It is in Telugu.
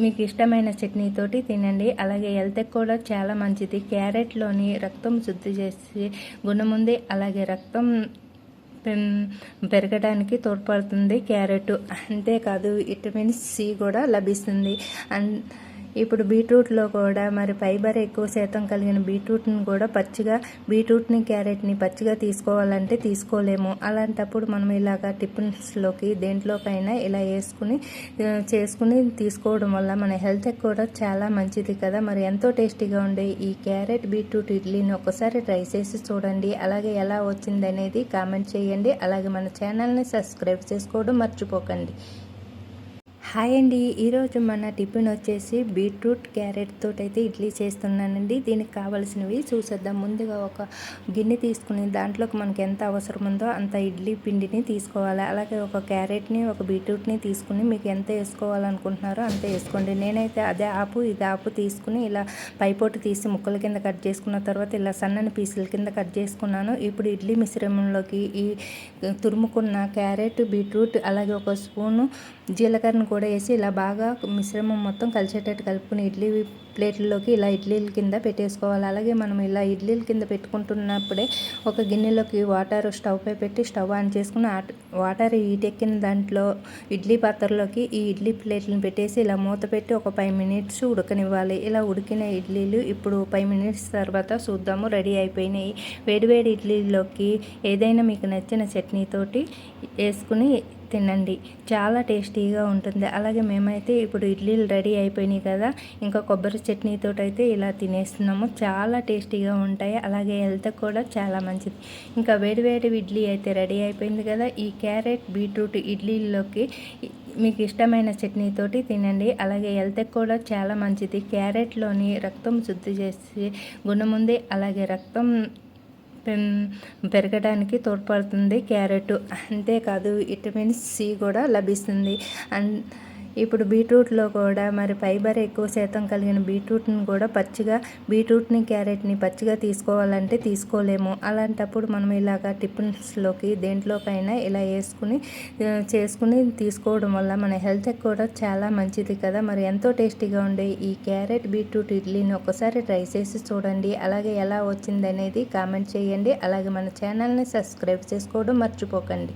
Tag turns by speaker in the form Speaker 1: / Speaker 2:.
Speaker 1: మీకు ఇష్టమైన చట్నీతోటి తినండి. అలాగే హెల్త్కి కూడా చాలా మంచిది. క్యారెట్లోని రక్తం శుద్ధి చేసి గుణముంది అలాగే రక్తం పెన్- పెరగడానికి తోడ్పడుతుంది క్యారెట్. అంతేకాదు విటమిన్ సి కూడా లభిస్తుంది. అండ్ ఇప్పుడు బీట్రూట్లో కూడా మరి ఫైబర్ ఎక్కువ శాతం కలిగిన బీట్రూట్ని కూడా పచ్చిగా బీట్రూట్ని క్యారెట్ని పచ్చిగా తీసుకోవాలంటే తీసుకోలేము. అలాంటప్పుడు మనం ఇలాగ టిఫిన్స్లోకి దేంట్లోకైనా ఇలా వేసుకుని చేసుకుని తీసుకోవడం వల్ల మన హెల్త్కి కూడా చాలా మంచిది కదా. మరి ఎంతో టేస్టీగా ఉండే ఈ క్యారెట్ బీట్రూట్ ఇడ్లీని ఒకసారి ట్రై చేసి చూడండి. అలాగే ఎలా వచ్చింది అనేది కామెంట్ చేయండి. అలాగే మన ఛానల్ని సబ్స్క్రైబ్ చేసుకోవడం మర్చిపోకండి. హాయ్ అండి. ఈరోజు మన టిఫిన్ వచ్చేసి బీట్రూట్ క్యారెట్ తోటైతే అయితే ఇడ్లీ చేస్తున్నానండి. దీనికి కావాల్సినవి చూసేద్దాం. ముందుగా ఒక గిన్నె తీసుకుని దాంట్లోకి మనకి ఎంత అవసరం ఉందో అంత ఇడ్లీ పిండిని తీసుకోవాలి. అలాగే ఒక క్యారెట్ని ఒక బీట్రూట్ని తీసుకుని మీకు ఎంత వేసుకోవాలనుకుంటున్నారో అంతే వేసుకోండి. నేనైతే అదే ఆపు ఇది ఆపు తీసుకుని ఇలా పైపోటు తీసి ముక్కల కింద కట్ చేసుకున్న తర్వాత ఇలా సన్నని పీసుల కింద కట్ చేసుకున్నాను. ఇప్పుడు ఇడ్లీ మిశ్రమంలోకి ఈ తురుముకున్న క్యారెట్ బీట్రూట్ అలాగే ఒక స్పూను జీలకర్రను కూడా వేసి ఇలా బాగా మిశ్రమం మొత్తం కలిసేటట్టు కలుపుకుని ఇడ్లీ ప్లేట్లలోకి ఇలా ఇడ్లీల కింద పెట్టేసుకోవాలి. అలాగే మనం ఇలా ఇడ్లీల కింద పెట్టుకుంటున్నప్పుడే ఒక గిన్నెలోకి వాటర్ స్టవ్ పై పెట్టి స్టవ్ ఆన్ చేసుకుని ఆ- వాటర్ ఈటెక్కిన దాంట్లో ఇడ్లీ పాత్రలోకి ఈ ఇడ్లీ ప్లేట్లను పెట్టేసి ఇలా మూత పెట్టి ఒక ఫైవ్ మినిట్స్ ఉడకనివ్వాలి. ఇలా ఉడికిన ఇడ్లీలు ఇప్పుడు ఫైవ్ మినిట్స్ తర్వాత చూద్దాము. రెడీ అయిపోయినాయి. వేడివేడి ఇడ్లీలోకి ఏదైనా మీకు నచ్చిన చట్నీతోటి వేసుకుని తినండి. చాలా టేస్టీగా ఉంటుంది. అలాగే మేమైతే ఇప్పుడు ఇడ్లీలు రెడీ అయిపోయినాయి కదా ఇంకా కొబ్బరి చట్నీతో అయితే ఇలా తినేస్తున్నాము. చాలా టేస్టీగా ఉంటాయి. అలాగే హెల్త్ కూడా చాలా మంచిది. ఇంకా వేడివేడి ఇడ్లీ అయితే రెడీ అయిపోయింది కదా ఈ క్యారెట్ బీట్రూట్ ఇడ్లీల్లోకి మీకు ఇష్టమైన చట్నీతోటి తినండి. అలాగే హెల్త్కి కూడా చాలా మంచిది. క్యారెట్లోని రక్తం శుద్ధి చేసి గుణముంది అలాగే రక్తం పెరగడానికి తోడ్పడుతుంది క్యారెట్. అంతేకాదు విటమిన్ సి కూడా లభిస్తుంది. అండ్ ఇప్పుడు బీట్రూట్లో కూడా మరి ఫైబర్ ఎక్కువ శాతం కలిగిన బీట్రూట్ని కూడా పచ్చిగా బీట్రూట్ని క్యారెట్ని పచ్చిగా తీసుకోవాలంటే తీసుకోలేము. అలాంటప్పుడు మనం ఇలాగ టిఫిన్స్లోకి దేంట్లోకైనా ఇలా వేసుకుని చేసుకుని తీసుకోవడం వల్ల మన హెల్త్కి కూడా చాలా మంచిది కదా. మరి ఎంతో టేస్టీగా ఉండే ఈ క్యారెట్ బీట్రూట్ ఇడ్లీని ఒకసారి ట్రై చేసి చూడండి. అలాగే ఎలా వచ్చింది అనేది కామెంట్ చేయండి. అలాగే మన ఛానల్ని సబ్స్క్రైబ్ చేసుకోవడం మర్చిపోకండి.